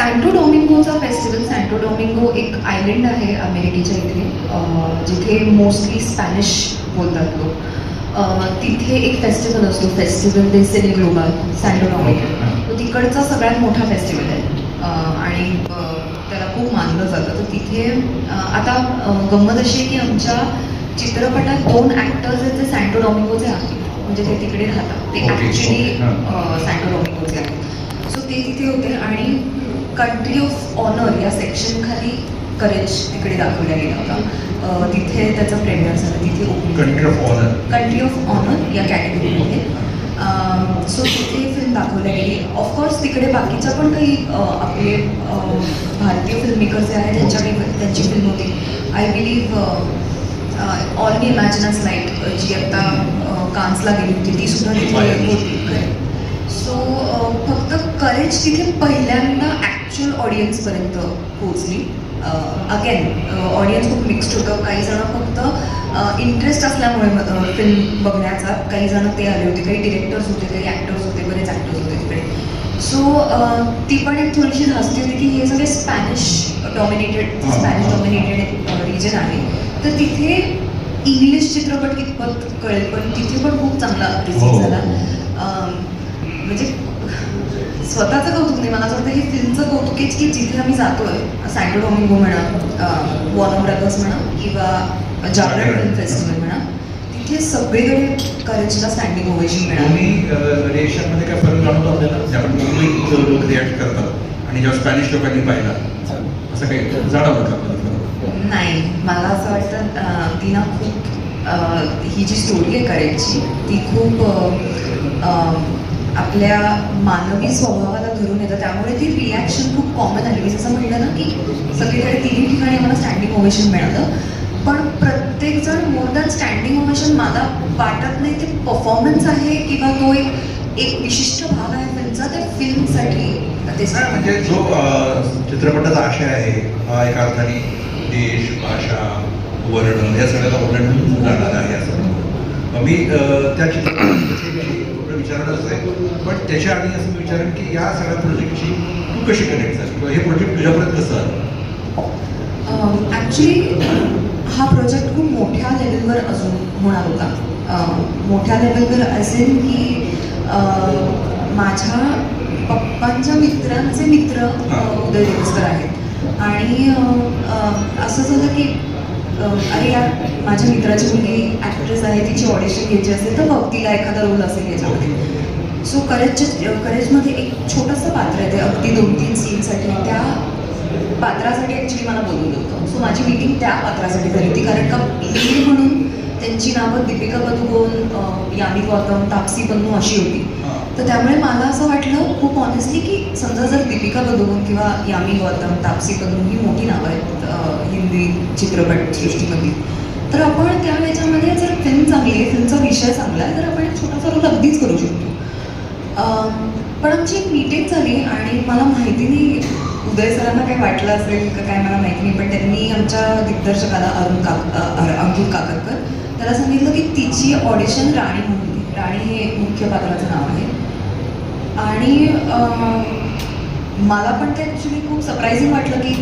सँटो डॉमिंगोचा festival Santo Domingo एक island आहे अमेरिकेच्या इथे जिथे मोस्टली स्पॅनिश बोलतात लोक. तिथे एक फेस्टिवल असतो फेस्टिवल दे सेने ग्लोबल सँटो डॉमिंगो. तो तिकडचा सगळ्यात मोठा फेस्टिवल आहे. आणि त्याला खूप मानलं जातं. तर तिथे आता गंमत अशी आहे की आमच्या चित्रपटात दोन ॲक्टर्स आहेत जे सँटो डॉमिंगोचे आहेत. म्हणजे ते तिकडे राहतात. ते ॲक्च्युली. सँटो डॉमिंगोचे आहेत. सो ते तिथे होते. आणि कंट्री ऑफ ऑनर या सेक्शन खाली करेज तिकडे दाखवला गेला होता तिथे त्याचं प्रेमियर झालं तिथे country of honour country of honour या कॅटेगरीमध्ये सो तिथे फिल्म दाखवल्या गेली. ऑफकोर्स तिकडे बाकीच्या पण काही आपले भारतीय फिल्म मेकर जे आहेत त्यांच्या त्यांची फिल्म होती. I believe all we imagine as light जी आत्ता कान्सला गेली होती ती सुद्धा तिथे होती. सो फक्त करेज तिथे पहिल्यांदा ॲक्च्युअल ऑडियन्सपर्यंत पोहोचली. अगेन ऑडियन्स खूप मिक्स्ड होतं. काही जण फक्त इंटरेस्ट असल्यामुळे फिल्म बघण्याचा. काही जण ते आले होते. काही डिरेक्टर्स होते काही ॲक्टर्स होते बरेच ॲक्टर्स होते तिकडे. सो ती पण एक थोडीशी धास्ती होती की हे सगळे स्पॅनिश डॉमिनेटेड हां. स्पॅनिश डॉमिनेटेड रिजन आहे. तर तिथे इंग्लिश चित्रपट कितपत कळेल? पण तिथे पण खूप चांगला हो. रिसीव झाला. म्हणजे स्वतःचं कौतुक नाही. मला असं वाटतं हे फिल्मचं कौतुक आहे की जिथे आम्ही जातोय सँटो डॉमिंगो म्हणा वॉर्नर ब्रदर्स म्हणा किंवा जागरण फिल्म फेस्टिवल म्हणा तिथे सगळीकडे करेजला स्टँडिंग ओवेशन मिळाली. रिएक्शनमध्ये काय फरक जाणवतो आपल्याला? जे आपण मुंबईत लोक रिॲक्ट करतात आणि जेव्हा स्पॅनिश लोकांनी पाहिला असं काही जाणवलं का? नाही. मला असं वाटतं ती ना खूप ही जी स्टोरी आहे करेजची ती खूप आपल्या मानवी स्वभावाला धरून येतं. त्यामुळे ती रिॲक्शन खूप कॉमन आली. मी जसं म्हटलं ना की सगळीकडे तिन्ही ठिकाणी मला स्टँडिंग ओव्हेशन मिळालं. पण प्रत्येकजण मोर दॅन स्टँडिंग ओव्हेशन मला वाटत नाही ते परफॉर्मन्स आहे किंवा तो एक एक विशिष्ट भाग आहे त्यांचा त्या फिल्मसाठी ते म्हणजे जो चित्रपटाचा आशय आहे हा एका अर्थाने देश भाषा वर्ण या सगळ्याला ओलांडून जाणार आहे असं मी त्या चित्रपटाविषयी थोडं विचारणारच आहे. पण त्याच्या आधी असं विचारेन की या सगळ्या प्रोजेक्टशी तू कशी कनेक्ट झाली? किंवा हे प्रोजेक्ट तुझ्यापर्यंत कसं आलं? ॲक्च्युली हा प्रोजेक्ट खूप मोठ्या लेवलवर अजून होणार होता. मोठ्या लेवलवर असेल की माझ्या पप्पांच्या मित्रांचे मित्र उदय देवस्कर आहेत. आणि असं झालं की अरे यार माझ्या मित्राची मुलगी ॲक्ट्रेस आहे तिची ऑडिशन घ्यायची असेल तर बघ तिला एखादा रोल असेल याच्यामध्ये. सो करेजच्या करेजमध्ये एक छोटंसं पात्र आहे ते अगदी दोन तीन सीनसाठी. त्या पात्रासाठी ॲक्च्युली मला बोलवलं होतं. सो माझी मीटिंग त्या पात्रासाठी झाली होती. कारण का लीड म्हणून त्यांची नावं दीपिका पदुकोण अं, यामी गौतम तापसी पन्नू अशी होती. तर त्यामुळे मला असं वाटलं खूप ऑनेस्टली की समजा जर दीपिका पदुकोण किंवा यामी गौतम तापसी पन्नू ही मोठी नावं आहेत हिंदी चित्रपट सृष्टीमधली. तर आपण त्या ह्याच्यामध्ये जर फिल्म चांगली आहे फिल्मचा विषय चांगला आहे तर आपण एक छोटासा रोल अगदीच करू शकतो. पण आमची एक मीटिंग झाली आणि मला माहिती नाही उदय सरांना काय वाटलं असेल का काय मला माहिती नाही पण त्यांनी आमच्या दिग्दर्शकाला अरुण काक अ, अ- अंकित काकतकर त्याला सांगितलं की तिची ऑडिशन राणी म्हणून राणी हे मुख्य पात्राचं नाव आहे. आणि मला पण ते ॲक्च्युली खूप सरप्रायझिंग वाटलं की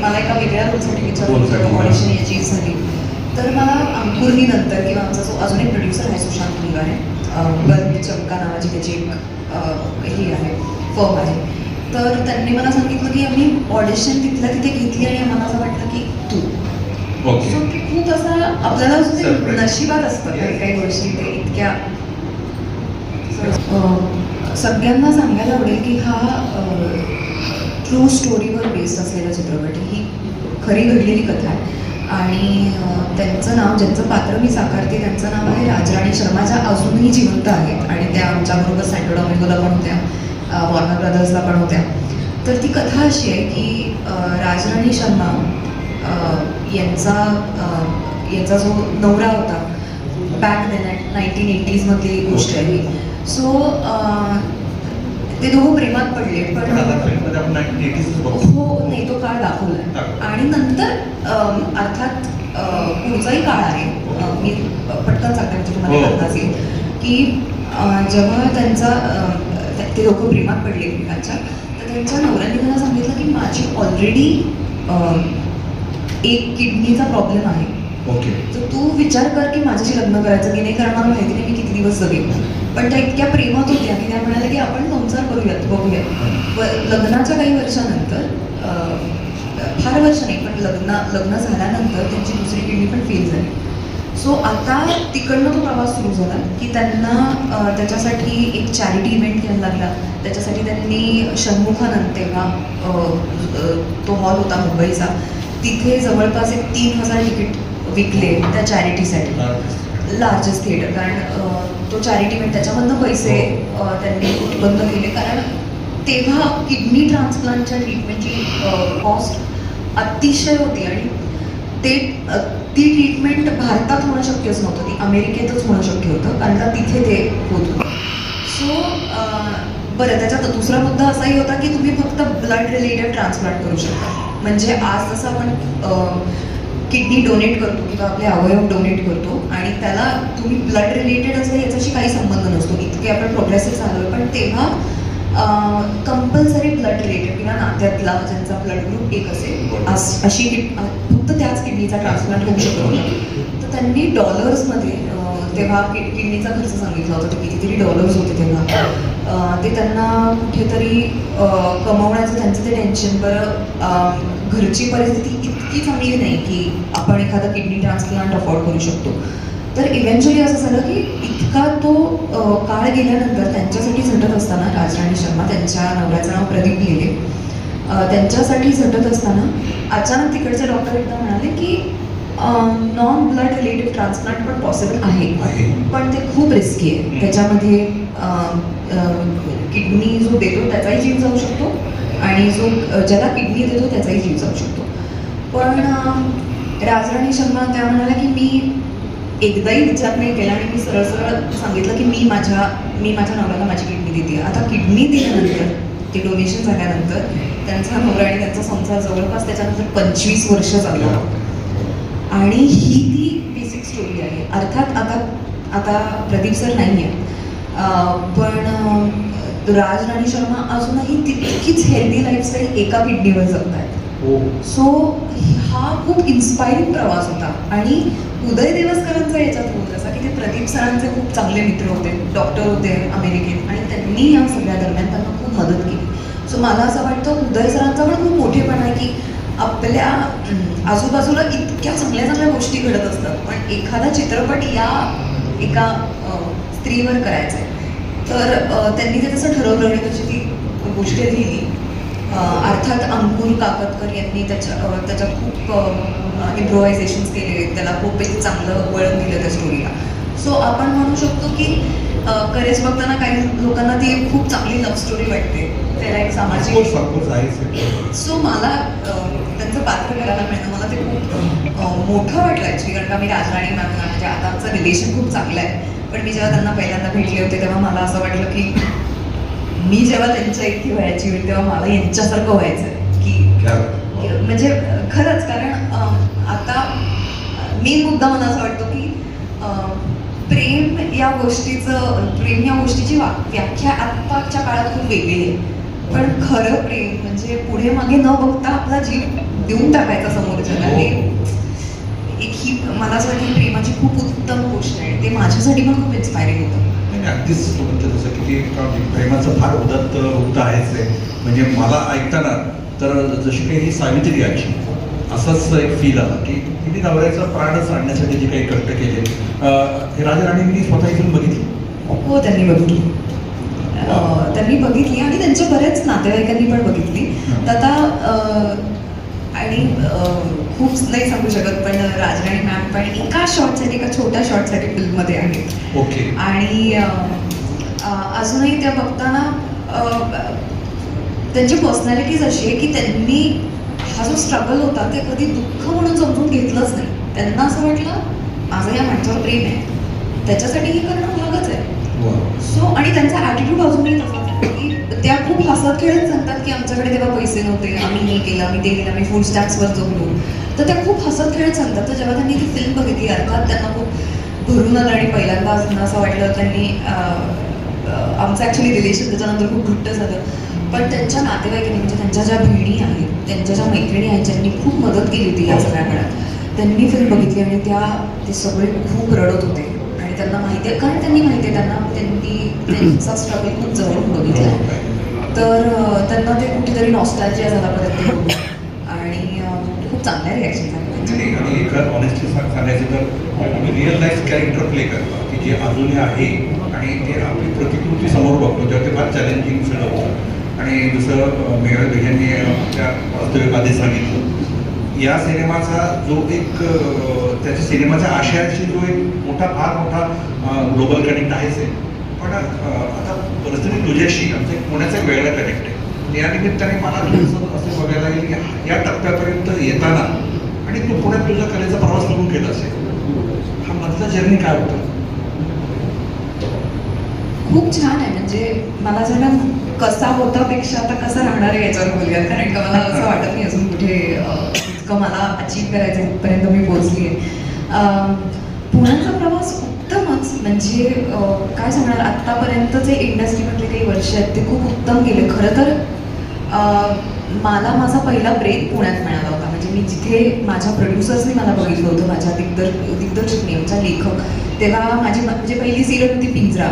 मला एका वेगळ्या रोलसाठी हा. ऑडिशन याची झाली. तर मला अंकुरनी नंतर किंवा आमचा जो अजून एक प्रोड्युसर आहे सुशांत मुंगारे गल्ली चमका नावाची त्याची एक ही आहे फर्म आहे. तर त्यांनी मला सांगितलं की आम्ही ऑडिशन तिथल्या तिथे घेतली आणि आम्हाला असं वाटलं की तू ओके सो ते खूप असं आपल्याला. नशिबात असतं काही. काही गोष्टी ते इतक्या सगळ्यांना सांगायला आवडेल की हा ट्रू स्टोरीवर बेस्ड असलेला चित्रपट. ही खरी घडलेली कथा आहे आणि त्यांचं नाव ज्यांचं पात्र मी साकारते त्यांचं नाव आहे राजराणी शर्मा ज्या अजूनही जिवंत आहेत आणि त्या आमच्याबरोबर सँटो डॉमिगोला पण होत्या वॉर्नर ब्रदर्सला पण होत्या. तर ती कथा अशी आहे की राजराणी शर्मा यांचा यांचा जो नवरा होता बॅक देन नाईन्टीन एटीजमधली गोष्ट आहे सो ते दोघं प्रेमात पडले पण हो नाही तो काळ दाखवला. आणि नंतर अर्थात पुढचाही काळ आहे. मी पटकन सांगते म्हणजे तुम्हाला हो. अंदाज येईल. की जेव्हा त्यांचा अ, ते दोघं प्रेमात पडले एकमेकांच्या तर त्यांच्या नवऱ्याने त्यांना सांगितलं की ऑलरेडी एक किडनीचा प्रॉब्लेम आहे. ओके तर तू विचार कर की माझ्याशी लग्न करायचं की नाही कारण मला माहिती नाही मी किती दिवस जगेन. पण त्या इतक्या प्रेमात होत्या की त्या म्हणाल्या की आपण संसार करूयात बघूयात. व लग्नाच्या काही वर्षानंतर फार वर्ष नाही पण लग्न लग्न झाल्यानंतर त्यांची दुसरी किडनी पण फेल झाली. सो आता तिकडनं तो प्रवास सुरू झाला की त्यांना त्याच्यासाठी एक चॅरिटी इव्हेंट घ्यायला लागला. त्याच्यासाठी त्यांनी षण्मुखानंद तेव्हा तो हॉल होता मुंबईचा. तिथे जवळपास एक तीन हजार तिकीट विकले त्या चॅरिटीसाठी लार्जेस्ट थिएटर कारण तो चॅरिटी इव्हेंट त्याच्यामधनं पैसे अं, त्यांनी उत्पन्न केले. कारण तेव्हा किडनी ट्रान्सप्लांटच्या ट्रीटमेंटची कॉस्ट अतिशय होती. आणि ते ती ट्रीटमेंट भारतात होणं शक्यच नव्हतं. ती अमेरिकेतच होणं शक्य होतं कारण का तिथे ते होत होतं. सो बरं त्याच्यात दुसरा मुद्दा असाही होता की तुम्ही फक्त ब्लड रिलेटेड ट्रान्सप्लांट करू शकता. म्हणजे आज जसं आपण किडनी डोनेट करतो किंवा आपले अवयव डोनेट करतो आणि त्याला तुम्ही ब्लड रिलेटेड असलं याच्याशी काही संबंध नसतो. इतके आपण प्रोग्रेसिव्ह झालो आहे पण तेव्हा कंपल्सरी ब्लड रिलेटेड किंवा नात्यातला ज्यांचा ब्लड ग्रुप एक असेल अस- अशी त्याच किडनीचा ट्रान्सप्लांट होऊ शकत. होता तर त्यांनी डॉलर्समध्ये तेव्हा किड किडनीचा खर्च सांगितला होता. तर कितीतरी डॉलर्स होते तेव्हा. ते त्यांना कुठेतरी कमवण्याचं त्यांचं ते टेन्शन बरं घरची परिस्थिती इतकी चांगली नाही की आपण एखादा किडनी ट्रान्सप्लांट अफोर्ड करू शकतो. तर इव्हेंच्युअली असं झालं की इतका तो काळ गेल्यानंतर त्यांच्यासाठी झटत असताना राजराणी शर्मा त्यांच्या नवऱ्याचं नाव प्रदीप लिहिले. त्यांच्यासाठी झटत असताना अचानक तिकडचे डॉक्टर एकदा म्हणाले की नॉन ब्लड रिलेटिव्ह ट्रान्सप्लांट पण पॉसिबल आहे. पण ते खूप रिस्की आहे. त्याच्यामध्ये किडनी जो देतो त्याचाही जीव जाऊ शकतो आणि जो ज्याला किडनी देतो त्याचाही जीव जाऊ शकतो. पण राजराणी शर्मा त्या म्हणाल्या की मी एकदाही विचार नाही केला आणि मी सरळ सरळ सांगितलं की मी माझ्या मी माझ्या नवऱ्याला माझी किडनी देते. आता किडनी दिल्यानंतर ते डोनेशन झाल्यानंतर त्यांचा नवरा आणि त्यांचा संसार जवळपास त्याच्यानंतर पंचवीस वर्ष चालला आणि ही ती बेसिक स्टोरी आहे. अर्थात आता आता प्रदीप सर नाही आहे पण राज राणी शर्मा अजूनही तितकीच हेल्दी लाईफस्टाईल एका किडनीवर जगत हो हो. सो हा खूप इन्स्पायरिंग प्रवास होता. आणि उदय देवस्करांचा याच्यात होत जसा की ते प्रदीप सरांचे खूप चांगले मित्र होते डॉक्टर होते अमेरिकेत. आणि त्यांनी या सगळ्या दरम्यान त्यांना खूप मदत केली. सो मला असं वाटतं उदय सरांचा पण खूप मोठेपणा आहे की आपल्या आजूबाजूला इतक्या चांगल्या चांगल्या गोष्टी घडत असतात. पण एखादा चित्रपट या एका स्त्रीवर करायचा आहे. तर त्यांनी ते तसं ठरवलं आणि तशी ती गोष्ट लिहिली. अर्थात अंकुर काकतकर यांनी त्याच्या अं, त्याच्यात खूप इम्प्रोव्हायझेशन्स केले त्याला खूप एक चांगलं वळण दिलं त्या स्टोरीला सो आपण म्हणू शकतो की करेज बघताना काही लोकांना ती खूप चांगली लव्ह स्टोरी वाटते. त्याला एक सामाजिक सो मला त्यांचं पात्र करायला मिळणं मला ते खूप मोठं वाटलं ॲक्च्युली कारण का मी राजराणी मॅमना म्हणजे आता आमचं रिलेशन खूप चांगलं आहे. पण मी जेव्हा त्यांना पहिल्यांदा भेटले होते तेव्हा मला असं वाटलं की मी जेव्हा त्यांच्या इतकी व्हायची होईल तेव्हा मला यांच्यासारखं व्हायचं की म्हणजे खरंच कारण आता मेन मुद्दा मला असं वाटतो की प्रेम या गोष्टीचं प्रेम या गोष्टीची व्याख्या आत्ताच्या काळात खूप वेगळी आहे. पण खरं प्रेम म्हणजे पुढे मागे न बघता आपला जीव देऊन टाकायचा समोरच्याला. हे. एक ही मला असं वाटतं की प्रेमाची खूप उत्तम गोष्ट आहे. ते माझ्यासाठी पण खूप इन्स्पायरिंग होतं. अगदीच म्हणजे जसं की ते प्रेमाचं फार उदत्त रूप आहेच आहे. म्हणजे मला ऐकताना तर जशी काही ही सावित्री आजी असाच एक फील आला की तिने नवऱ्याचा प्राणच आणण्यासाठी जे काही कष्ट केले. हे राजाराणींनी स्वतः ही फिल्म बघितली? हो त्यांनी बघितली. त्यांनी बघितली आणि त्यांच्या बऱ्याच नातेवाईकांनी पण बघितली. तर आता आणि खूप नाही सांगू शकत पण राजराणी मॅम पण एका शॉटसाठी एका छोट्या शॉटसाठी फिल्ममध्ये आहेत. ओके. आणि अजूनही त्या बघताना त्यांची पर्सनॅलिटीज अशी आहे की त्यांनी हा जो स्ट्रगल होता ते कधी दुःख म्हणून समजून घेतलंच नाही. त्यांना असं वाटलं माझं या माणसावर प्रेम आहे. त्याच्यासाठी हे करणं भागच आहे. सो आणि त्यांचा ॲटिट्यूड अजूनही आहे की त्या खूप हसत खेळत सांगतात की आमच्याकडे तेव्हा पैसे नव्हते आम्ही हे केलं आम्ही ते केलं आम्ही फूड स्टॅम्प्सवर जगलो तर त्या खूप हसत खेळत सांगतात. तर जेव्हा त्यांनी ती फिल्म बघितली अर्थात त्यांना खूप भरून आलं आणि पहिल्यांदा त्यांना असं वाटलं त्यांनी आमचं ॲक्च्युली रिलेशन त्याच्यानंतर खूप घट्ट झालं. पण त्यांच्या नातेवाईकांनी म्हणजे त्यांच्या ज्या बहिणी आहेत त्यांच्या ज्या मैत्रिणी आहेत ज्यांनी खूप मदत केली होती या सगळ्या काळात त्यांनी फिल्म बघितली आणि त्या ते सगळे खूप रडत होते. आणि त्यांना माहिती आहे कारण त्यांनी माहिती आहे त्यांना त्यांनी त्यांचा स्ट्रगल खूप जवळून बघितला आहे. तर त्यांना ते कुठेतरी नॉस्टॅल्जिया झाला परत ते बघून. आणि अं, खूप चांगल्या रिॲक्शन झाल्या ऑनेस्टली सांगायचं तर रिअल लाईफ कॅरेक्टर प्ले करतो. की जे अजूनही आहे आणि ते आपली प्रतिकृती समोर बघतो तेव्हा ते फार चॅलेंजिंग सगळं होतं आणि जसं अं, मेघा भैयांनी त्या वास्तविक सांगितलं. या सिनेमाचा जो एक त्याच्या सिनेमाच्या आशयाशी जो एक मोठा फार मोठा ग्लोबल कनेक्ट आहेच आहे. पण आता परिस्थिती तुझ्याशी आमच्या एक पुण्याचा वेगळा कनेक्ट या निमित्ताने मला असं बघायला लागेल की या टप्प्यापर्यंत येताना आणि तू पुण्यात तुझा कलेचा प्रवास सुरू केला असेल हा मधला जर्नी काय होता? खूप छान आहे. म्हणजे मला जरा कसा होता पेक्षा आता कसा राहणार आहे याच्यावर बोलूया कारण का मला असं वाटत नाही अजून कुठे इतकं मला अचीव करायचं इथपर्यंत मी पोहोचली आहे पुण्याचा प्रवास उत्तमच. म्हणजे काय सांगणार? आत्तापर्यंत जे इंडस्ट्रीमधले काही वर्ष आहेत ते खूप उत्तम गेले. खरं तर मला माझा पहिला ब्रेक पुण्यात मिळाला होता. म्हणजे मी जिथे माझ्या प्रोड्युसर्सनी मला बघितलं होतं माझ्या दिग्दर दिग्दर्शक आमच्या लेखक तेव्हा माझी म्हणजे पहिली सिरियल होती पिंजरा.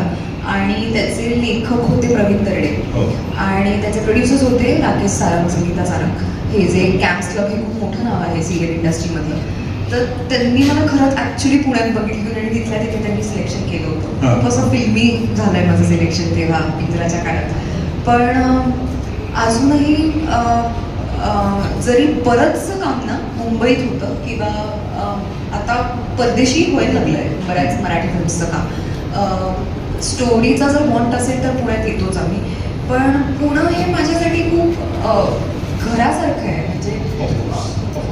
आणि त्याचे लेखक होते प्रवीण तरडे हो. आणि त्याचे प्रोड्युसर्स होते राकेश सारंग संगीता सारंग. हे जे कॅम्प्स क्लब हे खूप मोठं नाव आहे सिरियल इंडस्ट्रीमधलं तर त्यांनी मला खरंच ॲक्च्युली पुण्यात बघितलं आणि तिथल्या तिथे त्यांनी सिलेक्शन केलं होतं. असं फिल्मी झालं आहे माझं सिलेक्शन तेव्हा पिंजराच्या काळात. पण अजूनही जरी बरंचसं काम ना मुंबईत होतं किंवा आता परदेशी व्हायला लागलं आहे बऱ्याच मराठी फिल्म्सचं काम. स्टोरीचा जर वॉन्ट असेल तर पुण्यात येतोच आम्ही. पण पुणं हे माझ्यासाठी खूप घरासारखं आहे. म्हणजे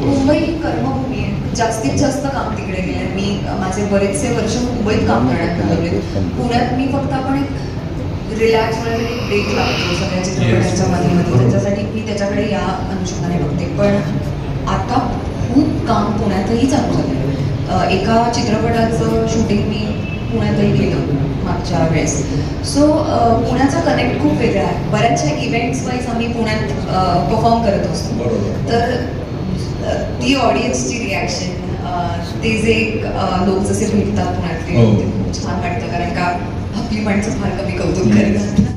मुंबई ही कर्मभूमी आहे. जास्तीत जास्त काम तिकडे केलं मी माझे बरेचसे वर्ष मुंबईत काम करण्यात घालवले पुण्यात मी फक्त आपण एक रिलॅक्स होण्यासाठी ब्रेक लागतो. सगळ्या चित्रपटांच्या मध्ये मध्ये त्याच्यासाठी मी त्याच्याकडे या अनुषंगाने बघते. पण आता खूप काम पुण्यातही चालू झालं एका चित्रपटाचं शूटिंग मी पुण्यातही केलं मागच्या वेळेस. सो पुण्याचा कनेक्ट खूप वेगळा आहे. बऱ्याचशा इव्हेंट्स वाईज आम्ही पुण्यात परफॉर्म करत असतो. तर ती ऑडियन्सची रिॲक्शन ते जे लोक जसे भेटतात पुण्यातले हो. ते खूप छान वाटतं. कारण का आपली माणसं फार कमी कौतुक करतात